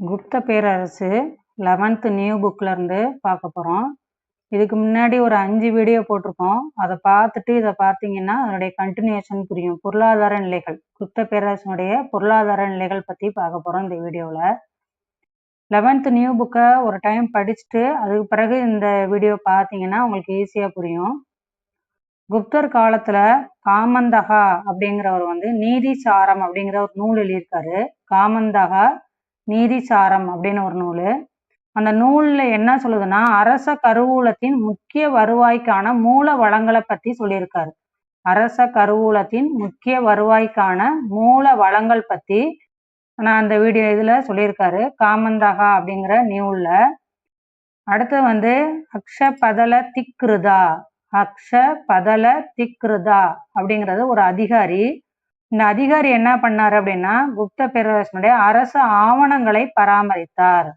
குப்த பேரரசு eleventh new புக்லேருந்து பார்க்க போகிறோம் இதுக்கு முன்னாடி ஒரு அஞ்சு வீடியோ போட்டிருக்கோம். அதை பார்த்துட்டு இதை பார்த்தீங்கன்னா அதனுடைய கண்டினியூஷன் புரியும். பொருளாதார நிலைகள். குப்த பேரரசனுடைய பொருளாதார நிலைகள் பற்றி பார்க்க போகிறோம் இந்த வீடியோவில் லெவன்த்து நியூ புக்கை ஒரு டைம் படிச்சுட்டு அதுக்கு பிறகு இந்த வீடியோ பார்த்தீங்கன்னா உங்களுக்கு ஈஸியாக புரியும். குப்தர் காலத்தில் காமந்தகா அப்படிங்கிறவர் வந்து நீதி சாரம் அப்படிங்கிற ஒரு நூல் எழுதியிருக்காரு. காமந்தகா நீதிசாரம் அப்படின்னு ஒரு நூல். அந்த நூலில் என்ன சொல்லுதுன்னா அரச கருவூலத்தின் முக்கிய வருவாய்க்கான மூல வளங்களை பற்றி சொல்லியிருக்காரு. அரச கருவூலத்தின் முக்கிய வருவாய்க்கான மூல வளங்கள் பற்றி நான் அந்த வீடியோ இதில் சொல்லியிருக்காரு. காமந்தகா அப்படிங்கிற நியூலில் அடுத்து வந்து அக்ஷ பதல திக்ருதா. அக்ஷ பதல திக்ருதா அப்படிங்கிறது ஒரு அதிகாரி. இந்த அதிகாரி என்ன பண்ணார் அப்படின்னா குப்த பேரரசனுடைய அரசு ஆவணங்களை பராமரித்தார்.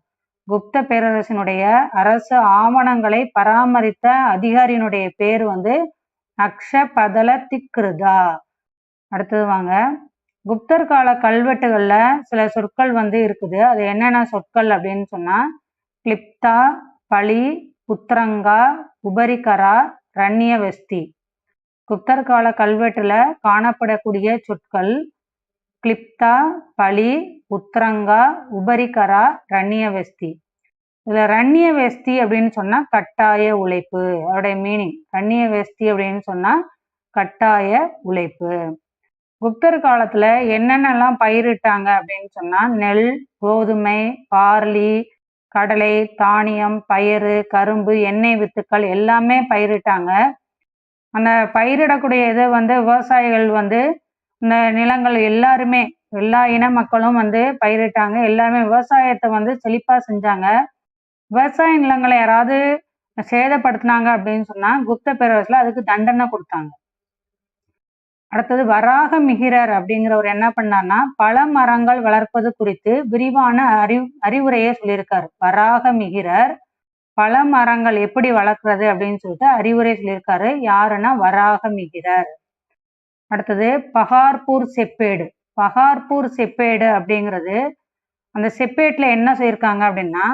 குப்த பேரரசனுடைய அரசு ஆவணங்களை பராமரித்த அதிகாரியினுடைய பேர் வந்து அக்ஷபதல திக்ருதா அடுத்தது வாங்க. குப்தர் கால கல்வெட்டுகள்ல சில சொற்கள் வந்து இருக்குது. அது என்னென்ன சொற்கள் அப்படின்னு சொன்னா கிளிப்தா பலி புத்திரங்கா உபரிகரா ரண்யவஸ்தி. குப்தர் கால கல்வெட்டில் காணப்படக்கூடிய சொற்கள் கிளிப்தா பலி உத்ரங்கா உபரிகரா ரண்யவஸ்தி. இதில் ரண்யவஸ்தி அப்படின்னு சொன்னால் கட்டாய உழைப்பு. அதோடைய மீனிங் ரண்யவஸ்தி அப்படின்னு சொன்னால் கட்டாய உழைப்பு. குப்தர் காலத்தில் என்னென்னலாம் பயிரிட்டாங்க அப்படின்னு சொன்னால் நெல் கோதுமை பார்லி கடலை தானியம் பயிறு கரும்பு எண்ணெய் வித்துக்கள் எல்லாமே பயிரிட்டாங்க. அந்த பயிரிடக்கூடிய இதை வந்து விவசாயிகள் வந்து இந்த நிலங்கள் எல்லாருமே எல்லா இன மக்களும் வந்து பயிரிட்டாங்க. எல்லாருமே விவசாயத்தை வந்து செழிப்பாக செஞ்சாங்க. விவசாய நிலங்களை யாராவது சேதப்படுத்தினாங்க அப்படின்னு சொன்னால் குப்த பேரரசில் அதுக்கு தண்டனை கொடுத்தாங்க. அடுத்தது வராக மிகிரர் அப்படிங்கிறவர் என்ன பண்ணார்னா பல மரங்கள் வளர்ப்பது குறித்து விரிவான அறிவு அறிவுரையை சொல்லியிருக்காரு. வராக மிகிரர் பல மரங்கள் எப்படி வளர்க்குறது அப்படின்னு சொல்லிட்டு அறிவுரை சொல்லியிருக்காரு. யாருன்னா வராக மிகிறார் அடுத்தது பகார்பூர் செப்பேடு. பகார்பூர் செப்பேடு அப்படிங்கிறது அந்த செப்பேட்டில் என்ன செய்யிருக்காங்க அப்படின்னா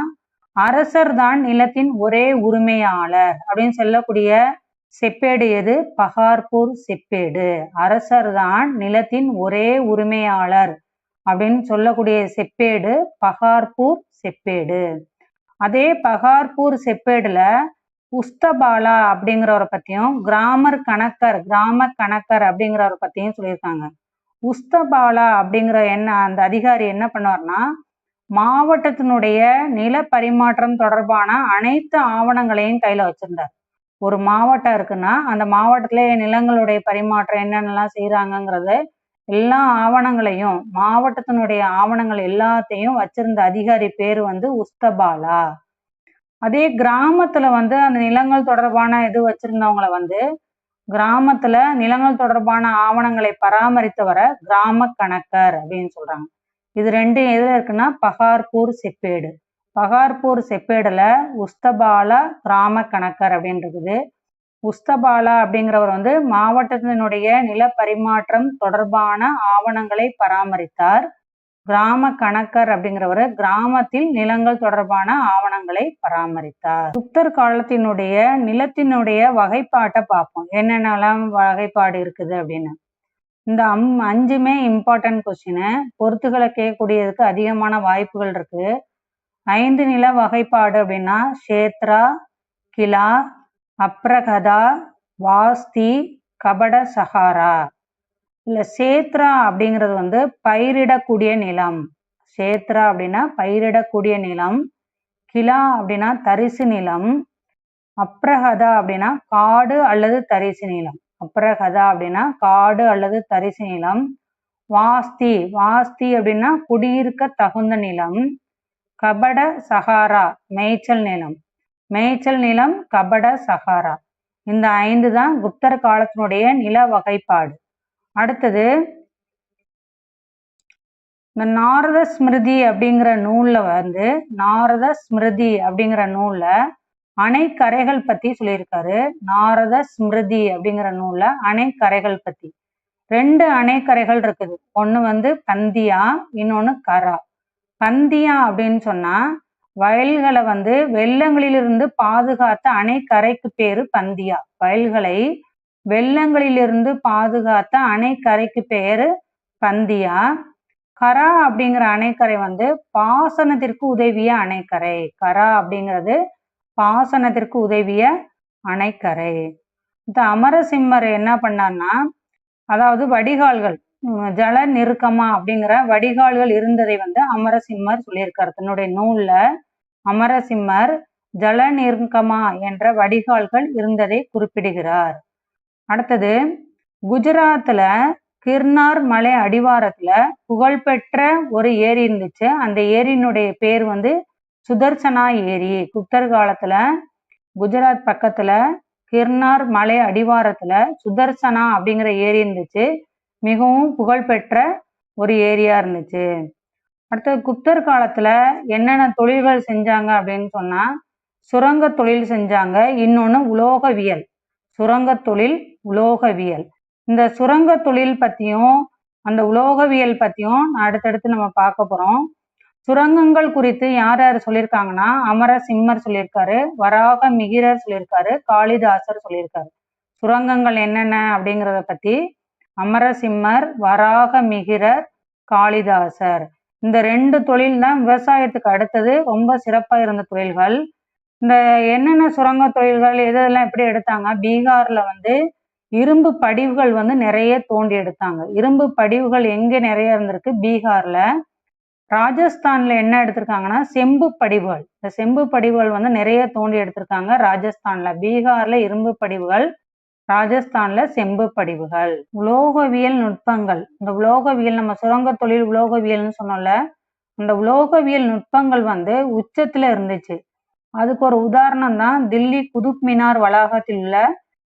அரசர் தான் நிலத்தின் ஒரே உரிமையாளர் அப்படின்னு சொல்லக்கூடிய செப்பேடு எது? பகார்பூர் செப்பேடு. அரசர் தான் நிலத்தின் ஒரே உரிமையாளர் அப்படின்னு சொல்லக்கூடிய செப்பேடு பகார்பூர் செப்பேடு. அதே பகார்பூர் செப்பேடுல உஸ்தபாலா அப்படிங்கிறவரை பத்தியும் கிராமர் கணக்கர் கிராம கணக்கர் அப்படிங்கிறவரை பத்தியும் சொல்லியிருக்காங்க. உஸ்தபாலா அப்படிங்கிற என்ன அந்த அதிகாரி என்ன பண்ணுவார்னா மாவட்டத்தினுடைய நில பரிமாற்றம் தொடர்பான அனைத்து ஆவணங்களையும் கையில வச்சிருந்தார். ஒரு மாவட்டம் இருக்குன்னா அந்த மாவட்டத்திலே நிலங்களுடைய பரிமாற்றம் என்னென்னலாம் செய்யறாங்கிறது எல்லா ஆவணங்களையும் மாவட்டத்தினுடைய ஆவணங்கள் எல்லாத்தையும் வச்சிருந்த அதிகாரி பேர் வந்து உஸ்தபாலா. அதே கிராமத்துல வந்து அந்த நிலங்கள் தொடர்பான இது வச்சிருந்தவங்கள வந்து கிராமத்துல நிலங்கள் தொடர்பான ஆவணங்களை பராமரித்தவரை கிராம கணக்கர் அப்படின்னு சொல்றாங்க. இது ரெண்டும் எதுல இருக்குன்னா பகார்பூர் செப்பேடு. பகார்பூர் செப்பேடுல உஸ்தபாலா கிராம கணக்கர் அப்படின்னு இருக்குது. உஸ்தபாலா அப்படிங்கிறவர் வந்து மாவட்டத்தினுடைய நில பரிமாற்றம் தொடர்பான ஆவணங்களை பராமரித்தார். கிராம கணக்கர் அப்படிங்கிறவர் கிராமத்தில் நிலங்கள் தொடர்பான ஆவணங்களை பராமரித்தார். புத்தர் காலத்தினுடைய நிலத்தினுடைய வகைப்பாட்டை பார்ப்போம். என்னென்னலாம் வகைப்பாடு இருக்குது அப்படின்னு. இந்த அம் அஞ்சுமே இம்பார்ட்டன்ட் கொஸ்டின் பொறுத்துகளை கேட்கக்கூடியதுக்கு அதிகமான வாய்ப்புகள் இருக்கு. ஐந்து நில வகைப்பாடு அப்படின்னா ஷேத்ரா கிலா அப்ரகதா வாஸ்தி கபட சஹாரா இல்லை சேத்ரா அப்படிங்கிறது வந்து பயிரிடக்கூடிய நிலம். சேத்ரா அப்படின்னா பயிரிடக்கூடிய நிலம். கிலா அப்படின்னா தரிசு நிலம். அப்ரஹதா அப்படின்னா காடு அல்லது தரிசு நிலம். அப்ரஹதா அப்படின்னா காடு அல்லது தரிசு நிலம். வாஸ்தி வாஸ்தி அப்படின்னா குடியிருக்க தகுந்த நிலம். கபட சஹாரா மேய்ச்சல் நிலம். மேய்ச்சல் நிலம் கபட சஹாரா. இந்த ஐந்து தான் குப்தர் காலத்தினுடைய நில வகைப்பாடு. அடுத்தது இந்த நாரத ஸ்மிருதி அப்படிங்கிற நூல்ல வந்து நாரத ஸ்மிருதி அப்படிங்கிற நூல்ல அணைக்கரைகள் பத்தி சொல்லியிருக்காரு. நாரத ஸ்மிருதி அப்படிங்கிற நூல்ல அணைக்கரைகள் பத்தி. ரெண்டு அணைக்கரைகள் இருக்குது. ஒன்று வந்து பந்தியா இன்னொன்று கரா. பந்தியா அப்படின்னு சொன்னா வயல்களை வந்து வெள்ளங்களிலிருந்து பாதுகாத்த அணைக்கரைக்கு பேரு பந்தியா. வயல்களை வெள்ளங்களிலிருந்து பாதுகாத்த அணைக்கரைக்கு பேரு பந்தியா. கரா அப்படிங்கிற அணைக்கரை வந்து பாசனத்திற்கு உதவிய அணைக்கரை. கரா அப்படிங்கிறது பாசனத்திற்கு உதவிய அணைக்கரை. இந்த அமரசிம்மர் என்ன பண்ணார்னா அதாவது வடிகால்கள் ஜல நெருக்கமா அப்படிங்கிற வடிகால்கள் இருந்ததை வந்து அமரசிம்மர் சொல்லியிருக்காரு. தன்னுடைய நூல்ல அமரசிம்மர் ஜல நெருக்கமா என்ற வடிகால்கள் இருந்ததை குறிப்பிடுகிறார். அடுத்தது குஜராத்ல கிர்னார் மலை அடிவாரத்துல புகழ்பெற்ற ஒரு ஏரி இருந்துச்சு. அந்த ஏரியினுடைய பேர் வந்து சுதர்சனா ஏரி. குப்தர் காலத்துல குஜராத் பக்கத்துல கிர்னார் மலை அடிவாரத்துல சுதர்சனா அப்படிங்கிற ஏரி இருந்துச்சு. மிகவும் புகழ்பெற்ற ஒரு ஏரியா இருந்துச்சு. அடுத்தது குப்தர் காலத்துல என்னென்ன தொழில்கள் செஞ்சாங்க அப்படின்னு சொன்னா சுரங்க தொழில் செஞ்சாங்க. இன்னொன்று உலோகவியல். சுரங்க தொழில் உலோகவியல். இந்த சுரங்க தொழில் பத்தியும் அந்த உலோகவியல் பத்தியும் அடுத்தடுத்து நம்ம பார்க்க போறோம். சுரங்கங்கள் குறித்து யார் யார் சொல்லியிருக்காங்கன்னா அமர சிம்மர் சொல்லியிருக்காரு வராக மிகிரர் சொல்லியிருக்காரு காளிதாசர் சொல்லியிருக்காரு. சுரங்கங்கள் என்னென்ன அப்படிங்கிறத பத்தி அமரசிம்மர் வராக மிகிரர் காளிதாசர். இந்த ரெண்டு தொழில் தான் விவசாயத்துக்கு அடுத்தது. ரொம்ப சிறப்பாக இருந்த தொழில்கள். இந்த என்னென்ன சுரங்க தொழில்கள் எதெல்லாம் எப்படி எடுத்தாங்க? பீகார்ல வந்து இரும்பு படிவுகள் வந்து நிறைய தோண்டி எடுத்தாங்க. இரும்பு படிவுகள் எங்கே நிறைய இருந்திருக்கு? பீகார்ல. ராஜஸ்தான்ல என்ன எடுத்திருக்காங்கன்னா செம்பு படிவுகள். இந்த செம்பு படிவுகள் வந்து நிறைய தோண்டி எடுத்திருக்காங்க ராஜஸ்தான்ல. பீகார்ல இரும்பு படிவுகள் ராஜஸ்தான்ல செம்பு படிவுகள். உலோகவியல் நுட்பங்கள். இந்த உலோகவியல் நம்ம சுரங்க தொழில் உலோகவியல்னு சொன்னோம்ல அந்த உலோகவியல் நுட்பங்கள் வந்து உச்சத்துல இருந்துச்சு. அதுக்கு ஒரு உதாரணம் தான் தில்லி குதுப் மினார் வளாகத்தில் உள்ள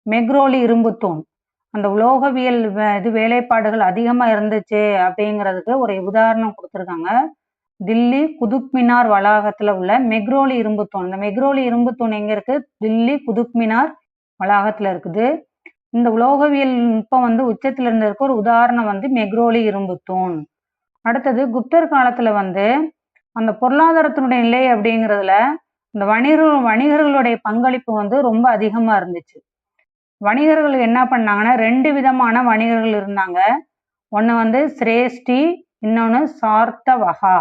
மெக்ரோலி இரும்பு தூண். அந்த உலோகவியல் இது வேலைப்பாடுகள் அதிகமா இருந்துச்சு அப்படிங்கிறதுக்கு ஒரு உதாரணம் கொடுத்துருக்காங்க. தில்லி குதுப் மினார் வளாகத்துல உள்ள மெக்ரோலி இரும்பு தூண். இந்த மெக்ரோலி இரும்பு தூண் எங்க இருக்கு? தில்லி குதுப் மினார் வளாகத்துல இருக்குது. இந்த உலோகவியல் நுட்பம் வந்து உச்சத்துல இருந்ததுக்கு ஒரு உதாரணம் வந்து மெக்ரோலி இரும்பு தூண். அடுத்தது குப்தர் காலத்துல வந்து அந்த பொருளாதாரத்தினுடைய நிலை அப்படிங்கிறதுல இந்த வணிகர்கள் வணிகர்களுடைய பங்களிப்பு வந்து ரொம்ப அதிகமா இருந்துச்சு. வணிகர்கள் என்ன பண்ணாங்கன்னா ரெண்டு விதமான வணிகர்கள் இருந்தாங்க. ஒன்று வந்து சிரேஷ்டி இன்னொன்று சார்த்த வகா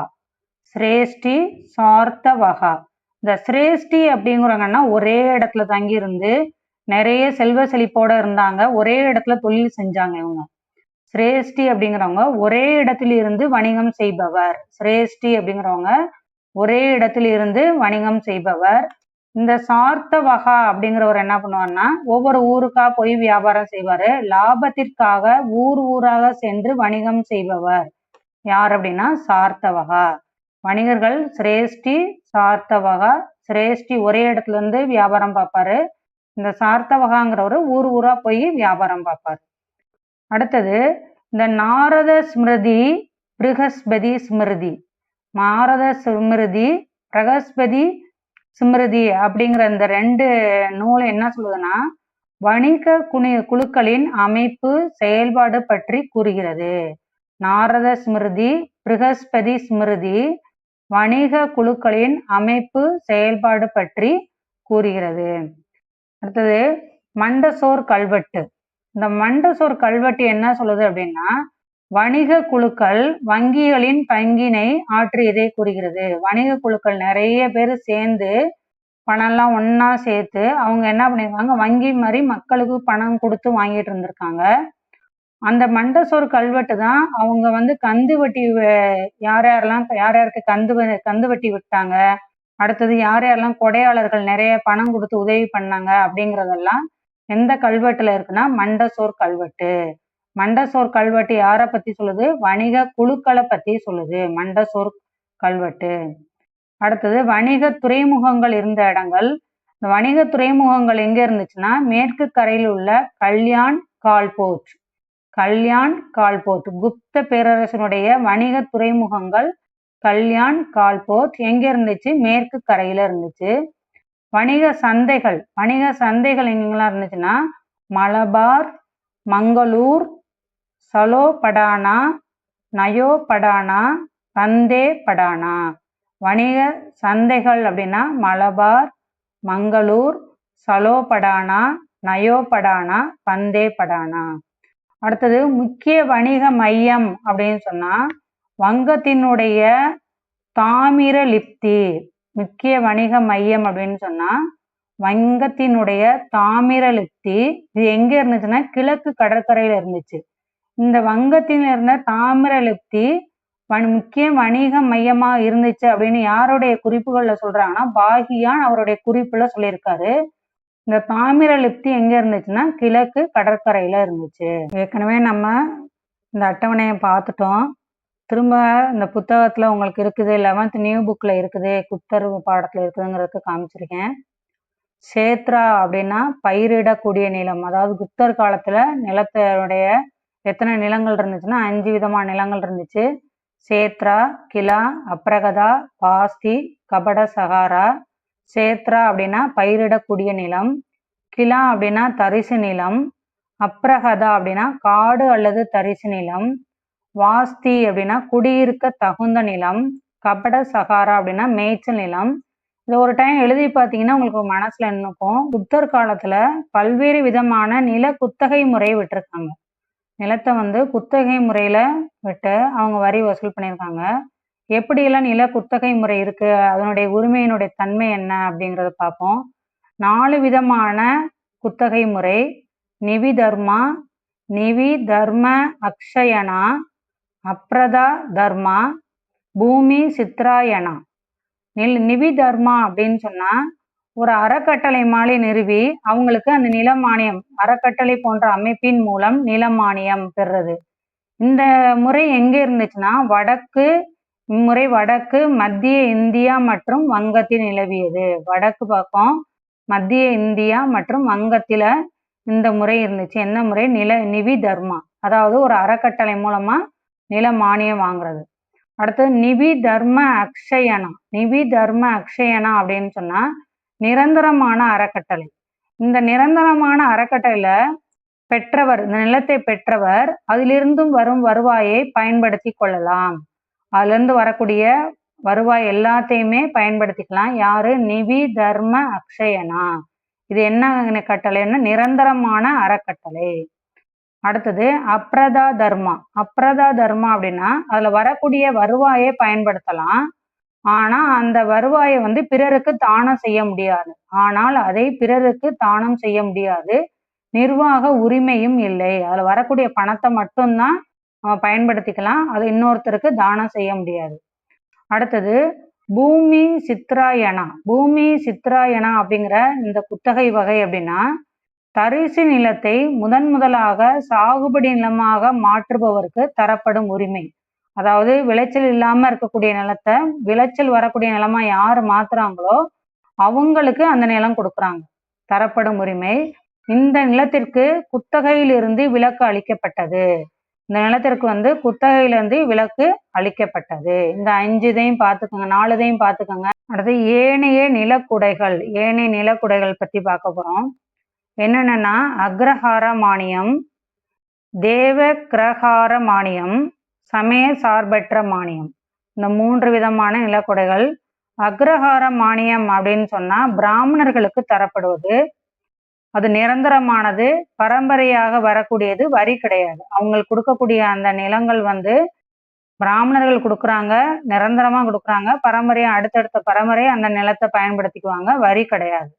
சிரேஷ்டி சார்த்த வகா இந்த சிரேஷ்டி அப்படிங்கிறவங்கன்னா ஒரே இடத்துல தங்கி இருந்து நிறைய செல்வ செழிப்போட இருந்தாங்க. ஒரே இடத்துல தொழில் செஞ்சாங்க இவங்க. சிரேஷ்டி அப்படிங்கிறவங்க ஒரே இடத்துல இருந்து வணிகம் செய்பவர். சிரேஷ்டி அப்படிங்கிறவங்க ஒரே இடத்துல இருந்து வணிகம் செய்பவர். இந்த சார்த்த வகா அப்படிங்கிறவர் என்ன பண்ணுவார்னா ஒவ்வொரு ஊருக்கா போய் வியாபாரம் செய்வாரு. லாபத்திற்காக ஊர் ஊராக சென்று வணிகம் செய்பவர். யார் அப்படின்னா சார்த்தவகா வணிகர்கள் சிரேஷ்டி சார்த்தவகா சிரேஷ்டி ஒரே இடத்துல இருந்து வியாபாரம் பார்ப்பாரு. இந்த சார்த்தவகாங்கிறவர் ஊர் ஊரா போய் வியாபாரம் பார்ப்பார் அடுத்தது இந்த நாரத ஸ்மிருதி பிருகஸ்பதி ஸ்மிருதி. நாரத ஸ்மிருதி பிரகஸ்பதி ஸ்மிருதி அப்படிங்கிற இந்த ரெண்டு நூல் என்ன சொல்லுதுன்னா வணிக குனி குழுக்களின் அமைப்பு செயல்பாடு பற்றி கூறுகிறது. நாரத ஸ்மிருதி பிருகஸ்பதி ஸ்மிருதி வணிக குழுக்களின் அமைப்பு செயல்பாடு பற்றி கூறுகிறது. அடுத்தது மண்டசோர் கல்வெட்டு. இந்த மண்டசோர் கல்வெட்டு என்ன சொல்லுது அப்படின்னா வணிக குழுக்கள் வங்கிகளின் பங்கினை ஆற்றியதை கூறுகிறது. வணிக குழுக்கள் நிறைய பேர் சேர்ந்து பணம்லாம் ஒன்றா சேர்த்து அவங்க என்ன பண்ணியிருக்காங்க வங்கி மாதிரி மக்களுக்கு பணம் கொடுத்து வாங்கிட்டு இருந்திருக்காங்க. அந்த மண்டசோர் கல்வெட்டு தான் அவங்க வந்து கந்து வட்டி யார் யாரெல்லாம் யார் யாருக்கு கந்து கந்து வட்டி விட்டாங்க? அடுத்தது யார் யாரெல்லாம் கொடையாளர்கள் நிறைய பணம் கொடுத்து உதவி பண்ணாங்க அப்படிங்கிறதெல்லாம் எந்த கல்வெட்டுல இருக்குன்னா மண்டசோர் கல்வெட்டு. மண்டசோர் கல்வெட்டு யாரை பத்தி சொல்லுது? வணிக குழுக்களை பத்தி சொல்லுது. மண்டசோர் கல்வெட்டு. அடுத்தது வணிக துறைமுகங்கள் இருந்த இடங்கள். இந்த வணிக துறைமுகங்கள் எங்க இருந்துச்சுன்னா மேற்கு கரையில் உள்ள கல்யாண் கால்போர்ட். கல்யாண் கால்போர்ட். குப்த பேரரசனுடைய வணிக துறைமுகங்கள் கல்யாண் கால்போர்ட் எங்க இருந்துச்சு? மேற்கு கரையில இருந்துச்சு. வணிக சந்தைகள் வணிக சந்தைகள் எங்கெல்லாம் இருந்துச்சுன்னா மலபார் மங்களூர் சலோபடானா நயோபடானா பந்தே படானா வணிக சந்தைகள் அப்படின்னா மலபார் மங்களூர் சலோபடானா நயோபடானா பந்தே படானா. அடுத்தது முக்கிய வணிக மையம் அப்படின்னு சொன்னா வங்கத்தினுடைய தாமிர லிப்தி முக்கிய வணிக மையம் அப்படின்னு சொன்னா வங்கத்தினுடைய தாமிர லிப்தி இது எங்க இருந்துச்சுன்னா கிழக்கு கடற்கரையில இருந்துச்சு. இந்த வங்கத்தில் இருந்த தாமிர லிப்தி முக்கிய வணிக மையமா இருந்துச்சு அப்படின்னு யாருடைய குறிப்புகள்ல சொல்றாங்கன்னா பாகியான் அவருடைய குறிப்புல சொல்லியிருக்காரு. இந்த தாமிர லிப்தி எங்க இருந்துச்சுன்னா கிழக்கு கடற்கரையில இருந்துச்சு. ஏற்கனவே நம்ம இந்த அட்டவணையை பார்த்துட்டோம். திரும்ப இந்த புத்தகத்தில் உங்களுக்கு இருக்குது லெவன்த் நியூ புக்கில் இருக்குது குத்தர் பாடத்தில் இருக்குதுங்கிறதுக்கு காமிச்சிருக்கேன். சேத்ரா அப்படின்னா பயிரிடக்கூடிய நிலம். அதாவது குப்தர் காலத்தில் நிலத்தினுடைய எத்தனை நிலங்கள் இருந்துச்சுன்னா அஞ்சு விதமான நிலங்கள் இருந்துச்சு. சேத்ரா கிலா அப்ரகதா பாஸ்தி கபட சகாரா. சேத்ரா அப்படின்னா பயிரிடக்கூடிய நிலம். கிலா அப்படின்னா தரிசு நிலம். அப்ரகதா அப்படின்னா காடு அல்லது தரிசு நிலம். வாஸ்தி அப்படின்னா குடியிருக்க தகுந்த நிலம் கபட சகாரா அப்படின்னா மேய்ச்சல் நிலம். இதை ஒரு டைம் எழுதி பார்த்தீங்கன்னா உங்களுக்கு மனசுல நினைக்கும். புத்தர் காலத்துல பல்வேறு விதமான நில குத்தகை முறையை விட்டுருக்காங்க. நிலத்தை வந்து குத்தகை முறையில விட்டு அவங்க வரி வசூல் பண்ணியிருக்காங்க. எப்படியெல்லாம் நில குத்தகை முறை இருக்கு அதனுடைய உரிமையினுடைய தன்மை என்ன அப்படிங்கிறத பார்ப்போம். நாலு விதமான குத்தகை முறை. நிவி தர்மா நிவி தர்ம அக்ஷயனா அப்ரதா தர்மா பூமி சித்ராயணா நில் நிவி தர்மா அப்படின்னு சொன்னா ஒரு அறக்கட்டளை மாலை நிறுவி அவங்களுக்கு அந்த நிலமானியம் அறக்கட்டளை போன்ற அமைப்பின் மூலம் நிலமானியம் பெறுறது. இந்த முறை எங்க இருந்துச்சுன்னா வடக்கு இம்முறை வடக்கு மத்திய இந்தியா மற்றும் வங்கத்தில் நிலவியது. வடக்கு பக்கம் மத்திய இந்தியா மற்றும் வங்கத்தில இந்த முறை இருந்துச்சு. என்ன முறை? நில நிவி தர்மா. அதாவது ஒரு அறக்கட்டளை மூலமா நில மானியம் வாங்குறது. அடுத்தது நிபி தர்ம அக்ஷயனா. நிபி தர்ம அக்ஷயனா அப்படின்னு சொன்னா நிரந்தரமான அறக்கட்டளை. இந்த நிரந்தரமான அறக்கட்டளையில பெற்றவர் இந்த நிலத்தை பெற்றவர் அதிலிருந்தும் வரும் வருவாயை பயன்படுத்தி கொள்ளலாம். அதிலிருந்து வரக்கூடிய வருவாய் எல்லாத்தையுமே பயன்படுத்திக்கலாம். யாரு? நிவி தர்ம அக்ஷயனா. இது என்ன கட்டளைன்னா நிரந்தரமான அறக்கட்டளை. அடுத்தது அப்ரதா தர்மா அப்ரதா தர்மா அப்படின்னா அதுல வரக்கூடிய வருவாயை பயன்படுத்தலாம். ஆனா அந்த வருவாயை வந்து பிறருக்கு தானம் செய்ய முடியாது. ஆனால் அதை பிறருக்கு தானம் செய்ய முடியாது. நிர்வாக உரிமையும் இல்லை. அதுல வரக்கூடிய பணத்தை மட்டும்தான் நம்ம பயன்படுத்திக்கலாம். அது இன்னொருத்தருக்கு தானம் செய்ய முடியாது. அடுத்தது பூமி சித்ராயணா பூமி சித்ராயணா அப்படிங்கிற இந்த குத்தகை வகை அப்படின்னா தரிசு நிலத்தை முதன் முதலாக சாகுபடி நிலமாக மாற்றுபவருக்கு தரப்படும் உரிமை. அதாவது விளைச்சல் இல்லாம இருக்கக்கூடிய நிலத்தை விளைச்சல் வரக்கூடிய நிலமா யார் மாத்துறாங்களோ அவங்களுக்கு அந்த நிலம் கொடுக்குறாங்க. தரப்படும் உரிமை. இந்த நிலத்திற்கு குத்தகையிலிருந்து விலக்கு அளிக்கப்பட்டது. இந்த நிலத்திற்கு வந்து குத்தகையிலிருந்து விலக்கு அளிக்கப்பட்டது. இந்த அஞ்சு இதையும் பார்த்துக்கோங்க நாலு இதையும் பார்த்துக்கோங்க. அடுத்து ஏனைய நிலக்குடைகள் ஏனைய நிலக்குடைகள் பத்தி பார்க்க போறோம். என்னென்னா அக்ரஹார மானியம் தேவ கிரகார மானியம் சமய சார்பற்ற மானியம் இந்த மூன்று விதமான நிலக்கொடைகள் அக்ரஹார மானியம் அப்படின்னு சொன்னா பிராமணர்களுக்கு தரப்படுவது. அது நிரந்தரமானது பரம்பரையாக வரக்கூடியது வரி கிடையாது. அவங்களுக்கு கொடுக்கக்கூடிய அந்த நிலங்கள் வந்து பிராமணர்கள் கொடுக்குறாங்க நிரந்தரமா கொடுக்குறாங்க. பரம்பரையாக அடுத்தடுத்த பரம்பரை அந்த நிலத்தை பயன்படுத்திக்குவாங்க. வரி கிடையாது.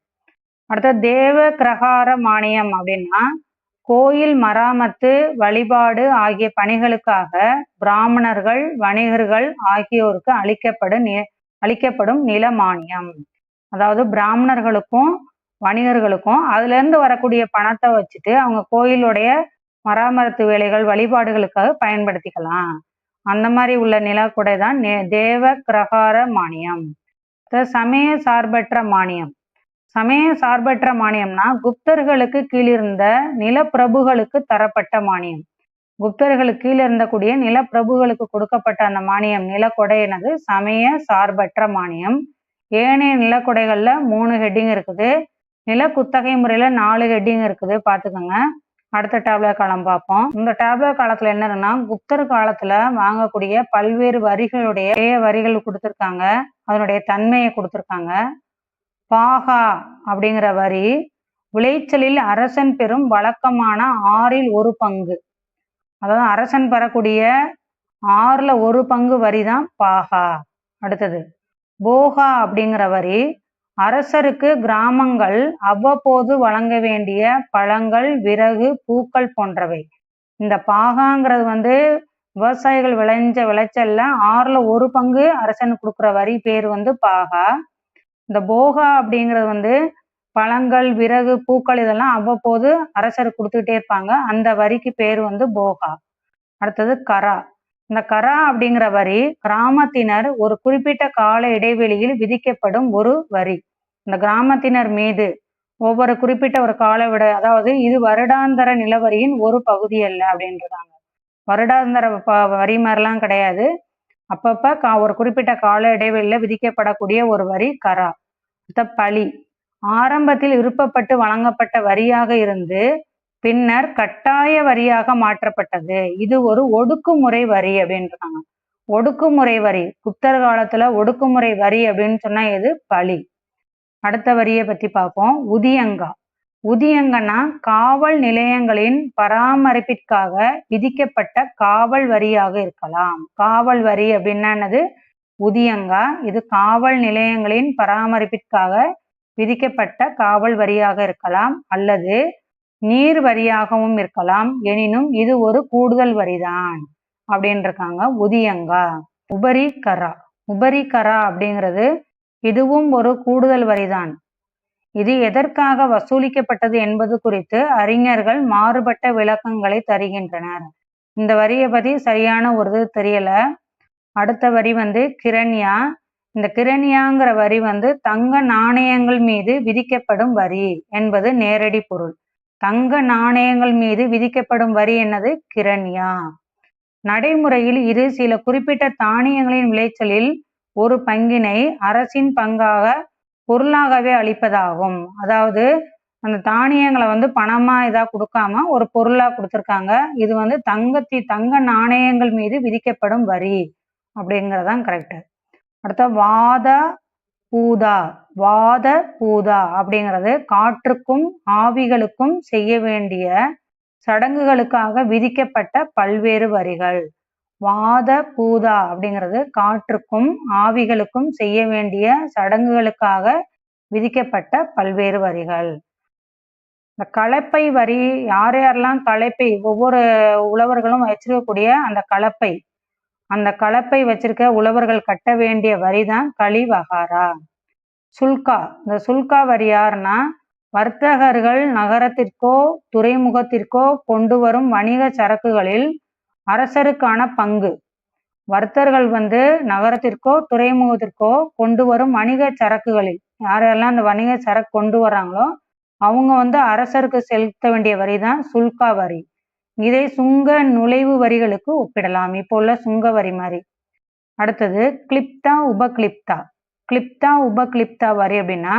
அடுத்த தேவ கிரகார மானியம் அப்படின்னா கோயில் மராமத்து வழிபாடு ஆகிய பணிகளுக்காக பிராமணர்கள் வணிகர்கள் ஆகியோருக்கு அளிக்கப்படும் அளிக்கப்படும் நில மானியம். அதாவது பிராமணர்களுக்கும் வணிகர்களுக்கும் அதுல இருந்து வரக்கூடிய பணத்தை வச்சுட்டு அவங்க கோயிலுடைய மராமரத்து வேலைகள் வழிபாடுகளுக்காக பயன்படுத்திக்கலாம். அந்த மாதிரி உள்ள நிலக்குடை தான் தேவ கிரகார மானியம். சமய சார்பற்ற மானியம். சமய சார்பற்ற மானியம்னா குப்தர்களுக்கு கீழிருந்த நிலப்பிரபுகளுக்கு தரப்பட்ட மானியம். குப்தர்களுக்கு கீழே இருந்தக்கூடிய நிலப்பிரபுகளுக்கு கொடுக்கப்பட்ட அந்த மானியம் நிலக்கொடை எனது சமய சார்பற்ற மானியம். ஏனைய நிலக்கொடைகள்ல மூணு ஹெட்டிங் இருக்குது. நில குத்தகை முறையில நாலு ஹெட்டிங் இருக்குது. பாத்துக்கோங்க அடுத்த டேப்லெட் காலம் பார்ப்போம். இந்த டேப்லெட் காலத்துல என்னன்னா குப்தர் காலத்துல வாங்கக்கூடிய பல்வேறு வரிகளுடைய வரிகள் கொடுத்துருக்காங்க. அதனுடைய தன்மையை கொடுத்துருக்காங்க. பாகா அப்படிங்கிற வரி விளைச்சலில் அரசன் பெறும் வழக்கமான ஆறில் ஒரு பங்கு. அதாவது அரசன் பெறக்கூடிய ஆறுல ஒரு பங்கு வரி தான் பாகா. அடுத்தது போகா அப்படிங்கிற வரி அரசருக்கு கிராமங்கள் அவ்வப்போது வழங்க வேண்டிய பழங்கள் விறகு பூக்கள் போன்றவை. இந்த பாகாங்கிறது வந்து விவசாயிகள் விளைஞ்ச விளைச்சல்ல ஆறுல ஒரு பங்கு அரசனுக்கு கொடுக்குற வரி பேர் வந்து பாகா. இந்த போகா அப்படிங்கிறது வந்து பழங்கள் விறகு பூக்கள் இதெல்லாம் அவ்வப்போது அரசர் கொடுத்துக்கிட்டே இருப்பாங்க. அந்த வரிக்கு பேர் வந்து போகா. அடுத்தது கரா. இந்த கரா அப்படிங்கிற வரி கிராமத்தினர் ஒரு குறிப்பிட்ட கால இடைவெளியில் விதிக்கப்படும் ஒரு வரி. இந்த கிராமத்தினர் மீது ஒவ்வொரு குறிப்பிட்ட ஒரு கால விட அதாவது இது வருடாந்தர நிலவரியின் ஒரு பகுதி அல்ல அப்படின்றாங்க. வருடாந்தர வரி மாதிரிலாம் கிடையாது. அப்பப்ப கா ஒரு குறிப்பிட்ட கால இடைவெளியில விதிக்கப்படக்கூடிய ஒரு வரி கரா. பழி. ஆரம்பத்தில் விருப்பப்பட்டு வழங்கப்பட்ட வரியாக இருந்து பின்னர் கட்டாய வரியாக மாற்றப்பட்டது. இது ஒரு ஒடுக்குமுறை வரி அப்படின்றாங்க ஒடுக்குமுறை வரி. குப்தர் காலத்துல ஒடுக்குமுறை வரி அப்படின்னு சொன்னா எது? பழி. அடுத்த வரியை பத்தி பார்ப்போம். உதியங்கா. உதியங்கன்னா காவல் நிலையங்களின் பராமரிப்பிற்காக விதிக்கப்பட்ட காவல் வரியாக இருக்கலாம். காவல் வரி அப்படின்னா என்னது? உதியங்கா. இது காவல் நிலையங்களின் பராமரிப்பிற்காக விதிக்கப்பட்ட காவல் வரியாக இருக்கலாம். அல்லது நீர் வரியாகவும் இருக்கலாம். எனினும் இது ஒரு கூடுதல் வரிதான் அப்படின்னு இருக்காங்க உதியங்கா. உபரி கரா உபரி கரா அப்படிங்கிறது இதுவும் ஒரு கூடுதல் வரிதான். இது எதற்காக வசூலிக்கப்பட்டது என்பது குறித்து அறிஞர்கள் மாறுபட்ட விளக்கங்களை தருகின்றனர். இந்த வரியை பத்தி சரியான ஒரு இது தெரியல. அடுத்த வரி வந்து கிரண்யா. இந்த கிரண்யாங்கிற வரி வந்து தங்க நாணயங்கள் மீது விதிக்கப்படும் வரி என்பது நேரடி பொருள். தங்க நாணயங்கள் மீது விதிக்கப்படும் வரி என்னது? கிரண்யா. நடைமுறையில் இது சில குறிப்பிட்ட தானியங்களின் விளைச்சலில் ஒரு பங்கினை அரசின் பங்காக பொருளாகவே அளிப்பதாகும். அதாவது அந்த தானியங்களை வந்து பணமா இதா கொடுக்காம ஒரு பொருளா கொடுத்துருக்காங்க. இது வந்து தங்கத்தி தங்க நாணயங்கள் மீது விதிக்கப்படும் வரி அப்படிங்கிறதான் கரெக்ட் அடுத்த வாத பூதா வாத பூதா அப்படிங்கிறது காற்றுக்கும் ஆவிகளுக்கும் செய்ய வேண்டிய சடங்குகளுக்காக விதிக்கப்பட்ட பல்வேறு வரிகள். வாத பூதா அப்படிங்கிறது காற்றுக்கும் ஆவிகளுக்கும் செய்ய வேண்டிய சடங்குகளுக்காக விதிக்கப்பட்ட பல்வேறு வரிகள். இந்த கலப்பை வரி யார் யாரெல்லாம் கலப்பை ஒவ்வொரு உழவர்களும் வச்சிருக்கக்கூடிய அந்த கலப்பை அந்த கலப்பை வச்சிருக்க உழவர்கள் கட்ட வேண்டிய வரிதான் கழிவகாரா. சுல்கா இந்த சுல்கா வரி யாருன்னா வர்த்தகர்கள் நகரத்திற்கோ துறைமுகத்திற்கோ கொண்டு வரும் வணிக சரக்குகளில் அரசருக்கான பங்கு. வர்த்தர்கள் வந்து நகரத்திற்கோ துறைமுகத்திற்கோ கொண்டு வரும் வணிக சரக்குகளில் யாரெல்லாம் அந்த வணிக சரக்கு கொண்டு வர்றாங்களோ அவங்க வந்து அரசருக்கு செலுத்த வேண்டிய வரி தான் சுல்கா வரி. இதை சுங்க நுழைவு வரிகளுக்கு ஒப்பிடலாம். இப்போ உள்ள சுங்க வரி மாதிரி. அடுத்தது கிளிப்தா உபகிளிப்தா. கிளிப்தா உபகிளிப்தா வரி அப்படின்னா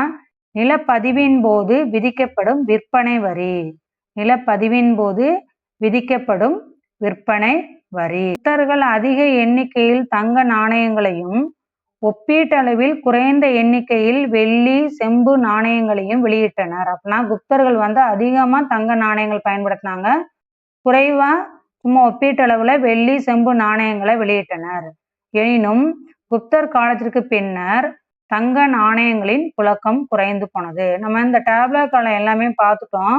நிலப்பதிவின் போது விதிக்கப்படும் விற்பனை வரி. நிலப்பதிவின் போது விதிக்கப்படும் விற்பனை வரி. புத்தர்கள் அதிக எண்ணிக்கையில் தங்க நாணயங்களையும் ஒப்பீட்டளவில் குறைந்த எண்ணிக்கையில் வெள்ளி செம்பு நாணயங்களையும் வெளியிட்டனர். அப்படின்னா குப்தர்கள் வந்து அதிகமா தங்க நாணயங்கள் பயன்படுத்தினாங்க. குறைவா சும்மா ஒப்பீட்டளவுல வெள்ளி செம்பு நாணயங்களை வெளியிட்டனர். எனினும் குப்தர் காலத்திற்கு பின்னர் தங்க நாணயங்களின் புழக்கம் குறைந்து போனது. நம்ம இந்த டேப்லெட் காலம் எல்லாமே பார்த்துட்டோம்.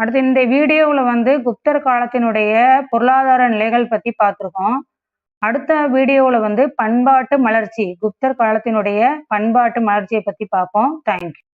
அடுத்து இந்த வீடியோவில் வந்து குப்தர் காலத்தினுடைய பொருளாதார நிலைகள் பற்றி பார்த்துருக்கோம். அடுத்த வீடியோவில் வந்து பண்பாட்டு மலர்ச்சி குப்தர் காலத்தினுடைய பண்பாட்டு மலர்ச்சியை பற்றி பார்ப்போம். தேங்க்யூ